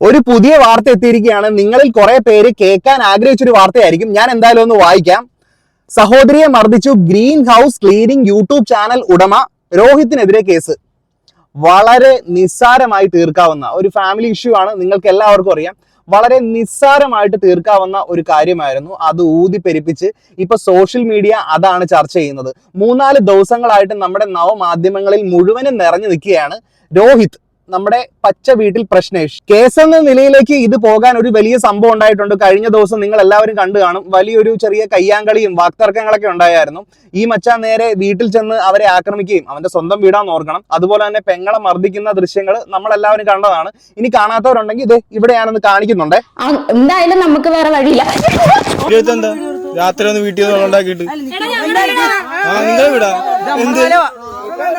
ഒരു പുതിയ വാർത്ത എത്തിയിരിക്കുകയാണ്. നിങ്ങളിൽ കുറെ പേര് കേൾക്കാൻ ആഗ്രഹിച്ചൊരു വാർത്തയായിരിക്കും. ഞാൻ എന്തായാലും ഒന്ന് വായിക്കാം. സഹോദരിയെ മർദ്ദിച്ചു. Green house cleaning YouTube channel ഉടമ രോഹിത്തിനെതിരെ കേസ്. വളരെ നിസ്സാരമായി തീർക്കാവുന്ന ഒരു ഫാമിലി ഇഷ്യൂ ആണ്. നിങ്ങൾക്ക് എല്ലാവർക്കും അറിയാം. വളരെ നിസ്സാരമായിട്ട് തീർക്കാവുന്ന ഒരു കാര്യമായിരുന്നു. അത് ഊതി പെരിപ്പിച്ച് ഇപ്പൊ സോഷ്യൽ മീഡിയ അതാണ് ചർച്ച ചെയ്യുന്നത്. മൂന്നാൽ ദിവസങ്ങളായിട്ട് നമ്മുടെ നവമാധ്യമങ്ങളിൽ മുഴുവനും നിറഞ്ഞു നിൽക്കുകയാണ് രോഹിത്. നമ്മുടെ പച്ച വീട്ടിൽ പ്രശ്നേഷ്. കേസ് എന്ന നിലയിലേക്ക് ഇത് പോകാൻ ഒരു വലിയ സംഭവം ഉണ്ടായിട്ടുണ്ട്. കഴിഞ്ഞ ദിവസം നിങ്ങൾ എല്ലാവരും കണ്ടു കാണും. വലിയൊരു ചെറിയ കയ്യാങ്കളിയും വാക്തർക്കങ്ങളൊക്കെ ഉണ്ടായിരുന്നു ഈ മച്ചാൻ നേരെ വീട്ടിൽ ചെന്ന് അവരെ ആക്രമിക്കുകയും അവന്റെ സ്വന്തം വീടാന്ന് ഓർക്കണം. അതുപോലെ തന്നെ പെങ്ങളെ മർദ്ദിക്കുന്ന ദൃശ്യങ്ങൾ നമ്മൾ എല്ലാവരും കണ്ടതാണ്. ഇനി കാണാത്തവരുണ്ടെങ്കിൽ ഇത് ഇവിടെയാണെന്ന് കാണിക്കുന്നുണ്ട്. ആ, എന്തായാലും നമുക്ക് വേറെ വഴിയില്ല. രാത്രി ഒന്ന് വീട്ടിൽ നിന്ന് ഉണ്ടാക്കിയിട്ട്. നിങ്ങൾ വിടാ. എന്ത്?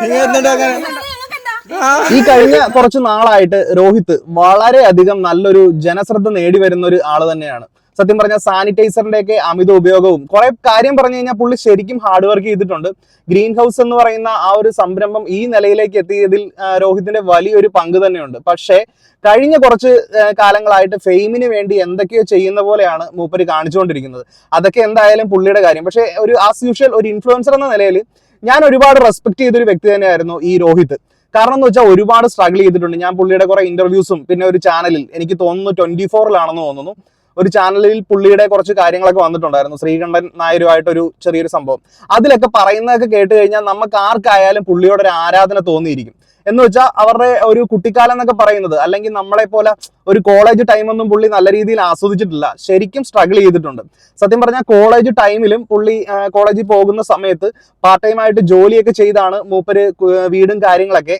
നിങ്ങൾ എന്തുണ്ടാക്കാൻ ഈ കഴിഞ്ഞ കുറച്ച് നാളായിട്ട് രോഹിത് വളരെയധികം നല്ലൊരു ജനശ്രദ്ധ നേടി വരുന്ന ഒരു ആൾ തന്നെയാണ്. സത്യം പറഞ്ഞാൽ സാനിറ്റൈസറിന്റെ ഒക്കെ അമിത ഉപയോഗവും കുറെ കാര്യം പറഞ്ഞു കഴിഞ്ഞാൽ പുള്ളി ശരിക്കും ഹാർഡ് വർക്ക് ചെയ്തിട്ടുണ്ട്. ഗ്രീൻ ഹൗസ് എന്ന് പറയുന്ന ആ ഒരു സംരംഭം ഈ നിലയിലേക്ക് എത്തിയതിൽ രോഹിത്തിന്റെ വലിയൊരു പങ്ക് തന്നെയുണ്ട്. പക്ഷേ കഴിഞ്ഞ കുറച്ച് കാലങ്ങളായിട്ട് ഫെയിമിന് വേണ്ടി എന്തൊക്കെയോ ചെയ്യുന്ന പോലെയാണ് മൂപ്പര് കാണിച്ചുകൊണ്ടിരിക്കുന്നത്. അതൊക്കെ എന്തായാലും പുള്ളിയുടെ കാര്യം. പക്ഷേ ഒരു ആസ് യൂഷ്വൽ ഒരു ഇൻഫ്ലുവൻസർ എന്ന നിലയിൽ ഞാൻ ഒരുപാട് റെസ്പെക്ട് ചെയ്തൊരു വ്യക്തി തന്നെയായിരുന്നു ഈ രോഹിത്. കാരണം എന്ന് വെച്ചാൽ ഒരുപാട് സ്ട്രഗിൾ ചെയ്തിട്ടുണ്ട്. ഞാൻ പുള്ളിയുടെ കുറെ ഇന്റർവ്യൂസും പിന്നെ ഒരു ചാനലിൽ എനിക്ക് തോന്നുന്നു ട്വന്റി ഫോറിലാണെന്ന് തോന്നുന്നു. ഒരു ചാനലിൽ പുള്ളിയുടെ കുറച്ച് കാര്യങ്ങളൊക്കെ വന്നിട്ടുണ്ടായിരുന്നു. ശ്രീകണ്ഠൻ നായരുമായിട്ടൊരു ചെറിയൊരു സംഭവം. അതിലൊക്കെ പറയുന്നതൊക്കെ കേട്ട് കഴിഞ്ഞാൽ നമുക്ക് ആർക്കായാലും പുള്ളിയോട് ഒരു ആരാധന തോന്നിയിരിക്കും. എന്ന് വെച്ചാൽ അവരുടെ ഒരു കുട്ടിക്കാലം എന്നൊക്കെ പറയുന്നത്. അല്ലെങ്കിൽ നമ്മളെ പോലെ ഒരു കോളേജ് ടൈമൊന്നും പുള്ളി നല്ല രീതിയിൽ ആസ്വദിച്ചിട്ടില്ല. ശരിക്കും സ്ട്രഗിൾ ചെയ്തിട്ടുണ്ട്. സത്യം പറഞ്ഞാൽ കോളേജ് ടൈമിലും പുള്ളി കോളേജിൽ പോകുന്ന സമയത്ത് പാർട്ട് ടൈം ആയിട്ട് ജോലിയൊക്കെ ചെയ്താണ് മൂപ്പര് വീടും കാര്യങ്ങളൊക്കെ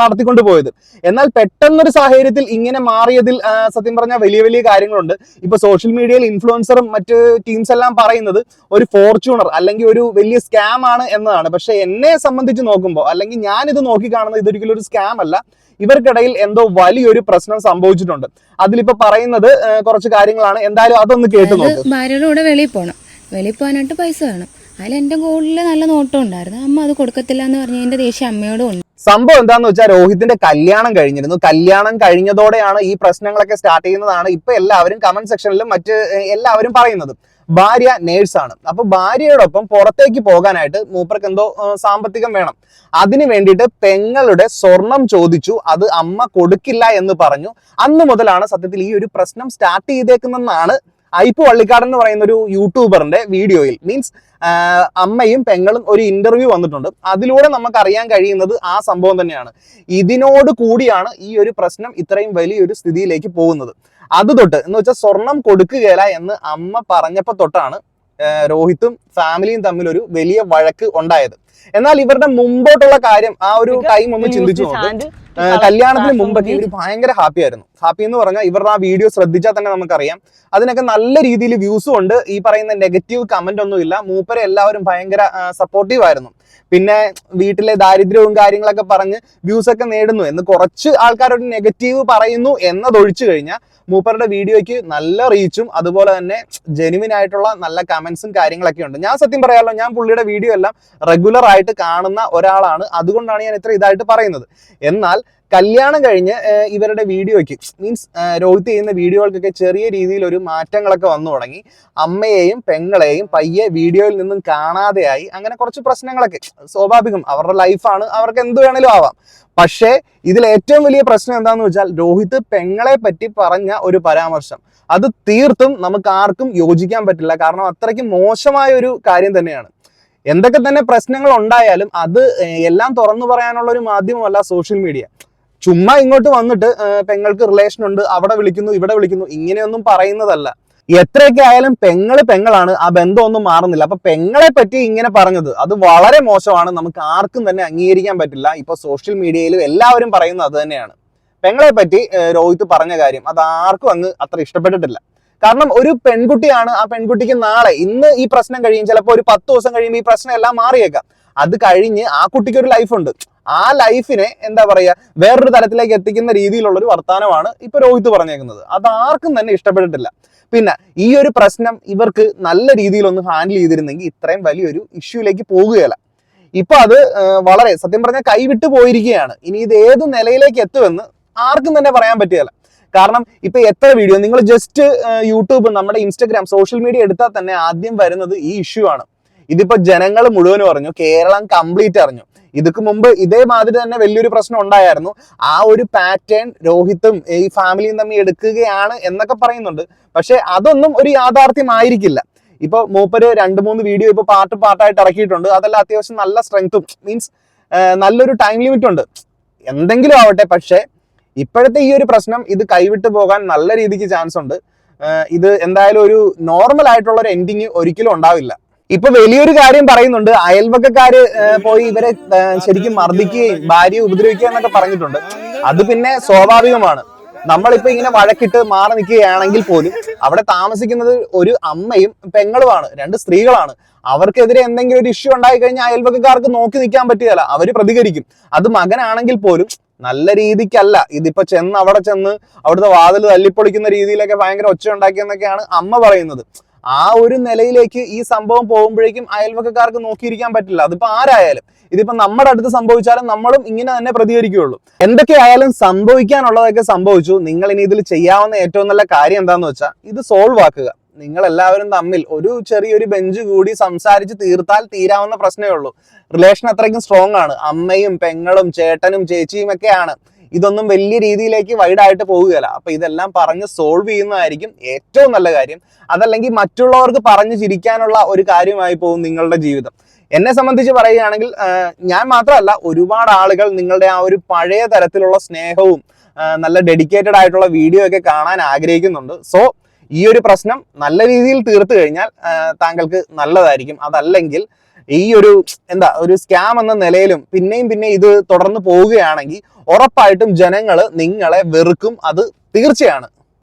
നടത്തിക്കൊണ്ട് പോയത് എന്നാൽ പെട്ടെന്നൊരു സാഹചര്യത്തിൽ ഇങ്ങനെ മാറിയതിൽ സത്യം പറഞ്ഞാൽ വലിയ വലിയ കാര്യങ്ങളുണ്ട്. ഇപ്പൊ സോഷ്യൽ മീഡിയയിൽ ഇൻഫ്ലുവൻസറും മറ്റ് ടീംസ് എല്ലാം പറയുന്നത് ഒരു ഫോർച്യൂണർ അല്ലെങ്കിൽ ഒരു വലിയ സ്കാം ആണ് എന്നതാണ്. പക്ഷെ എന്നെ സംബന്ധിച്ച് നോക്കുമ്പോൾ അല്ലെങ്കിൽ ഞാൻ ഇത് നോക്കി കാണുന്നത് ഇതൊരിക്കലും ഒരു സ്കാം അല്ല. ഇവർക്കിടയിൽ എന്തോ വലിയൊരു പ്രശ്നം സംഭവിച്ചിട്ടുണ്ട്. അതിലിപ്പോ പറയുന്നത് കുറച്ച് കാര്യങ്ങളാണ്. എന്തായാലും അതൊന്ന് കേട്ടു നോക്ക്. ഭാര്യയുടെ വെളിയിൽ പോകണം വെളിയിൽ പോകാനായിട്ട് പൈസ വേണം. അതിൽ എന്റെ ഗോളിൽ നല്ല നോട്ടം ഉണ്ടായിരുന്നു. അമ്മ അത് കൊടുക്കത്തില്ല എന്ന് പറഞ്ഞ എന്റെ ദേഷ്യം അമ്മയോടും ഉണ്ട്. സംഭവം എന്താന്ന് വെച്ചാൽ രോഹിത്തിന്റെ കല്യാണം കഴിഞ്ഞിരുന്നു. കല്യാണം കഴിഞ്ഞതോടെയാണ് ഈ പ്രശ്നങ്ങളൊക്കെ സ്റ്റാർട്ട് ചെയ്യുന്നതാണ് ഇപ്പൊ എല്ലാവരും കമന്റ് സെക്ഷനിലും മറ്റ് എല്ലാവരും പറയുന്നത്. ഭാര്യ നേഴ്സാണ് അപ്പൊ ഭാര്യയോടൊപ്പം പുറത്തേക്ക് പോകാനായിട്ട് മൂപ്പർക്ക് എന്തോ സാമ്പത്തികം വേണം. അതിനു വേണ്ടിയിട്ട് പെങ്ങളുടെ സ്വർണം ചോദിച്ചു. അത് അമ്മ കൊടുക്കില്ല എന്ന് പറഞ്ഞു. അന്ന് മുതലാണ് സത്യത്തിൽ ഈ ഒരു പ്രശ്നം സ്റ്റാർട്ട് ചെയ്തേക്കുന്നെന്നാണ് ഐപ്പ് വള്ളിക്കാടൻ എന്ന് പറയുന്ന ഒരു യൂട്യൂബറിന്റെ വീഡിയോയിൽ മീൻസ് അമ്മയും പെങ്ങളും ഒരു ഇന്റർവ്യൂ വന്നിട്ടുണ്ട്. അതിലൂടെ നമുക്ക് അറിയാൻ കഴിയുന്നത് ആ സംഭവം തന്നെയാണ്. ഇതിനോട് കൂടിയാണ് ഈ ഒരു പ്രശ്നം ഇത്രയും വലിയൊരു സ്ഥിതിയിലേക്ക് പോകുന്നത്. അത് തൊട്ട് എന്ന് വെച്ചാൽ സ്വർണം കൊടുക്കുകയില്ല എന്ന് അമ്മ പറഞ്ഞപ്പോ തൊട്ടാണ് രോഹിത്തും ഫാമിലിയും തമ്മിൽ ഒരു വലിയ വഴക്ക് ഉണ്ടായത്. എന്നാൽ ഇവരുടെ മുമ്പോട്ടുള്ള കാര്യം ആ ഒരു ടൈം ഒന്ന് ചിന്തിച്ചു നോക്ക്. കല്യാണത്തിന് മുമ്പൊക്കെ ഇവർ ഭയങ്കര ഹാപ്പി ആയിരുന്നു. ഹാപ്പി എന്ന് പറഞ്ഞാൽ ഇവരുടെ ആ വീഡിയോ ശ്രദ്ധിച്ചാൽ തന്നെ നമുക്കറിയാം. അതിനൊക്കെ നല്ല രീതിയിൽ വ്യൂസും ഉണ്ട്. ഈ പറയുന്ന നെഗറ്റീവ് കമന്റ് ഒന്നും ഇല്ല മൂപ്പരെ എല്ലാവരും ഭയങ്കര സപ്പോർട്ടീവ് ആയിരുന്നു. പിന്നെ വീട്ടിലെ ദാരിദ്ര്യവും കാര്യങ്ങളൊക്കെ പറഞ്ഞ് വ്യൂസ് ഒക്കെ നേടുന്നു. എന്ന് കുറച്ച് ആൾക്കാരോട് നെഗറ്റീവ് പറയുന്നു എന്നതൊഴിച്ചു കഴിഞ്ഞാൽ മൂപ്പറുടെ വീഡിയോയ്ക്ക് നല്ല റീച്ചും അതുപോലെ തന്നെ ജെനുവിൻ ആയിട്ടുള്ള നല്ല കമന്റ്സും കാര്യങ്ങളൊക്കെ ഉണ്ട്. ഞാൻ സത്യം പറയാമല്ലോ ഞാൻ പുള്ളിയുടെ വീഡിയോ എല്ലാം റെഗുലർ ആയിട്ട് കാണുന്ന ഒരാളാണ്. അതുകൊണ്ടാണ് ഞാൻ ഇത്ര ഇതായിട്ട് പറയുന്നത്. എന്നാൽ കല്യാണം കഴിഞ്ഞ് ഇവരുടെ വീഡിയോയ്ക്ക് മീൻസ് രോഹിത് ചെയ്യുന്ന വീഡിയോകൾക്കൊക്കെ ചെറിയ രീതിയിൽ ഒരു മാറ്റങ്ങളൊക്കെ വന്നു തുടങ്ങി. അമ്മയെയും പെങ്ങളെയും പയ്യെ വീഡിയോയിൽ നിന്നും കാണാതെയായി. അങ്ങനെ കുറച്ച് പ്രശ്നങ്ങളൊക്കെ. സ്വാഭാവികം അവരുടെ ലൈഫാണ്. അവർക്ക് എന്ത് വേണേലും ആവാം. പക്ഷേ ഇതിൽ ഏറ്റവും വലിയ പ്രശ്നം എന്താണെന്ന് വെച്ചാൽ രോഹിത് പെങ്ങളെ പറ്റി പറഞ്ഞ ഒരു പരാമർശം. അത് തീർത്തും നമുക്ക് ആർക്കും യോജിക്കാൻ പറ്റില്ല. കാരണം അത്രയ്ക്ക് മോശമായ ഒരു കാര്യം തന്നെയാണ്. എന്തൊക്കെ തന്നെ പ്രശ്നങ്ങൾ ഉണ്ടായാലും അത് എല്ലാം തുറന്നു പറയാനുള്ള ഒരു മാധ്യമമല്ല സോഷ്യൽ മീഡിയ. ചുമ്മാ ഇങ്ങോട്ട് വന്നിട്ട് പെങ്ങൾക്ക് റിലേഷൻ ഉണ്ട് അവിടെ വിളിക്കുന്നു ഇവിടെ വിളിക്കുന്നു ഇങ്ങനെയൊന്നും പറയുന്നതല്ല. എത്രയൊക്കെ ആയാലും പെങ്ങൾ പെങ്ങളാണ് ആ ബന്ധമൊന്നും മാറുന്നില്ല. അപ്പൊ പെങ്ങളെ പറ്റി ഇങ്ങനെ പറഞ്ഞത് അത് വളരെ മോശമാണ്. നമുക്ക് ആർക്കും തന്നെ അംഗീകരിക്കാൻ പറ്റില്ല. ഇപ്പൊ സോഷ്യൽ മീഡിയയിലും എല്ലാവരും പറയുന്നത് അത് തന്നെയാണ്. പെങ്ങളെ പറ്റി രോഹിത് പറഞ്ഞ കാര്യം അത് ആർക്കും അങ്ങ് അത്ര ഇഷ്ടപ്പെട്ടിട്ടില്ല. കാരണം ഒരു പെൺകുട്ടിയാണ് ആ പെൺകുട്ടിക്ക് നാളെ. ഇന്ന് ഈ പ്രശ്നം കഴിയും. ചിലപ്പോൾ ഒരു പത്ത് ദിവസം കഴിയുമ്പോൾ ഈ പ്രശ്നം എല്ലാം മാറിയേക്കാം. അത് കഴിഞ്ഞ് ആ കുട്ടിക്ക് ഒരു ലൈഫുണ്ട്. ആ ലൈഫിനെ എന്താ പറയുക വേറൊരു തലത്തിലേക്ക് എത്തിക്കുന്ന രീതിയിലുള്ള ഒരു വർത്തമാനമാണ് ഇപ്പൊ രോഹിത് പറഞ്ഞേക്കുന്നത്. അത് ആർക്കും തന്നെ ഇഷ്ടപ്പെട്ടിട്ടില്ല. പിന്നെ ഈ ഒരു പ്രശ്നം ഇവർക്ക് നല്ല രീതിയിലൊന്ന് ഹാൻഡിൽ ചെയ്തിരുന്നെങ്കിൽ ഇത്രയും വലിയൊരു ഇഷ്യൂലേക്ക് പോകുകയില്ല. ഇപ്പൊ അത് വളരെ സത്യം പറഞ്ഞാൽ കൈവിട്ടു പോയിരിക്കുകയാണ്. ഇനി ഇത് ഏത് നിലയിലേക്ക് എത്തുമെന്ന് ആർക്കും തന്നെ പറയാൻ പറ്റുകയില്ല. കാരണം ഇപ്പൊ എത്ര വീഡിയോ നിങ്ങൾ ജസ്റ്റ് യൂട്യൂബ് നമ്മുടെ ഇൻസ്റ്റഗ്രാം സോഷ്യൽ മീഡിയ എടുത്താൽ തന്നെ ആദ്യം വരുന്നത് ഈ ഇഷ്യൂ ആണ്. ഇതിപ്പോ ജനങ്ങൾ മുഴുവനും പറഞ്ഞു കേരളം കംപ്ലീറ്റ് അറിഞ്ഞു. ഇതുക്ക് മുമ്പ് ഇതേമാതിരി തന്നെ വലിയൊരു പ്രശ്നം ഉണ്ടായിരുന്നു. ആ ഒരു പാറ്റേൺ രോഹിത്തും ഈ ഫാമിലിയും തമ്മിൽ എടുക്കുകയാണ് എന്നൊക്കെ പറയുന്നുണ്ട്. പക്ഷെ അതൊന്നും ഒരു യാഥാർത്ഥ്യമായിരിക്കില്ല. ഇപ്പൊ മൂപ്പര് രണ്ട് മൂന്ന് വീഡിയോ ഇപ്പൊ പാർട്ട് പാർട്ടായിട്ട് ഇറക്കിയിട്ടുണ്ട്. അതെല്ലാം അത്യാവശ്യം നല്ല സ്ട്രെങ്ത്തും മീൻസ് നല്ലൊരു ടൈം ലിമിറ്റ് ഉണ്ട്. എന്തെങ്കിലും ആവട്ടെ പക്ഷേ ഇപ്പോഴത്തെ ഈ ഒരു പ്രശ്നം ഇത് കൈവിട്ടു പോകാൻ നല്ല രീതിക്ക് ചാൻസ് ഉണ്ട്. ഇത് എന്തായാലും ഒരു നോർമൽ ആയിട്ടുള്ള ഒരു എൻഡിങ് ഒരിക്കലും ഉണ്ടാവില്ല. ഇപ്പൊ വലിയൊരു കാര്യം പറയുന്നുണ്ട്. അയൽവക്കക്കാര് പോയി ഇവരെ ശരിക്കും മർദ്ദിക്കുകയും ഭാര്യയെ ഉപദ്രവിക്കുക എന്നൊക്കെ പറഞ്ഞിട്ടുണ്ട്. അത് പിന്നെ സ്വാഭാവികമാണ്. നമ്മളിപ്പോ ഇങ്ങനെ വഴക്കിട്ട് മാറി നിൽക്കുകയാണെങ്കിൽ പോലും അവിടെ താമസിക്കുന്നത് ഒരു അമ്മയും പെങ്ങളുമാണ് രണ്ട് സ്ത്രീകളാണ്. അവർക്കെതിരെ എന്തെങ്കിലും ഒരു ഇഷ്യൂ ഉണ്ടായി കഴിഞ്ഞാൽ അയൽവക്കക്കാർക്ക് നോക്കി നിൽക്കാൻ പറ്റിയതല്ല. അവർ പ്രതികരിക്കും. അത് മകനാണെങ്കിൽ പോലും നല്ല രീതിക്കല്ല. ഇതിപ്പോ ചെന്ന് അവിടെ ചെന്ന് അവിടുത്തെ വാതിൽ തല്ലിപ്പൊളിക്കുന്ന രീതിയിലൊക്കെ ഭയങ്കര ഒച്ച ഉണ്ടാക്കിയെന്നൊക്കെയാണ് അമ്മ പറയുന്നത്. ആ ഒരു നിലയിലേക്ക് ഈ സംഭവം പോകുമ്പോഴേക്കും അയൽവക്കക്കാർക്ക് നോക്കിയിരിക്കാൻ പറ്റില്ല. അതിപ്പോ ആരായാലും? ഇതിപ്പോ നമ്മുടെ അടുത്ത് സംഭവിച്ചാലും നമ്മളും ഇങ്ങനെ തന്നെ പ്രതികരിക്കുകയുള്ളൂ. എന്തൊക്കെയായാലും സംഭവിക്കാനുള്ളതൊക്കെ സംഭവിച്ചു. നിങ്ങൾ ഇനി ഇതിൽ ചെയ്യാവുന്ന ഏറ്റവും നല്ല കാര്യം എന്താന്ന് വെച്ചാൽ ഇത് സോൾവ് ആക്കുക. നിങ്ങൾ എല്ലാവരും തമ്മിൽ ഒരു ചെറിയൊരു ബെഞ്ച് കൂടി സംസാരിച്ച് തീർത്താൽ തീരാവുന്ന പ്രശ്നമേ ഉള്ളൂ. റിലേഷൻ അത്രയ്ക്കും സ്ട്രോങ് ആണ്. അമ്മയും പെങ്ങളും ചേട്ടനും ചേച്ചിയും ഒക്കെയാണ്. ഇതൊന്നും വലിയ രീതിയിലേക്ക് വൈഡായിട്ട് പോവുകയില്ല. അപ്പൊ ഇതെല്ലാം പറഞ്ഞ് സോൾവ് ചെയ്യുന്നതായിരിക്കും ഏറ്റവും നല്ല കാര്യം. അതല്ലെങ്കിൽ മറ്റുള്ളവർക്ക് പറഞ്ഞു ചിരിക്കാനുള്ള ഒരു കാര്യമായി പോകും നിങ്ങളുടെ ജീവിതം. എന്നെ സംബന്ധിച്ച് പറയുകയാണെങ്കിൽ ഞാൻ മാത്രമല്ല ഒരുപാട് ആളുകൾ നിങ്ങളുടെ ആ ഒരു പഴയ തരത്തിലുള്ള സ്നേഹവും നല്ല ഡെഡിക്കേറ്റഡ് ആയിട്ടുള്ള വീഡിയോ ഒക്കെ കാണാൻ ആഗ്രഹിക്കുന്നുണ്ട്. സോ ഈ ഒരു പ്രശ്നം നല്ല രീതിയിൽ തീർത്തു കഴിഞ്ഞാൽ താങ്കൾക്ക് നല്ലതായിരിക്കും. അതല്ലെങ്കിൽ ഈ ഒരു എന്താ ഒരു സ്കാം എന്ന നിലയിലും പിന്നെയും പിന്നെ ഇത് തുടർന്ന് പോവുകയാണെങ്കിൽ ഉറപ്പായിട്ടും ജനങ്ങൾ നിങ്ങളെ വെറുക്കും. അത് തീർച്ചയാണ്.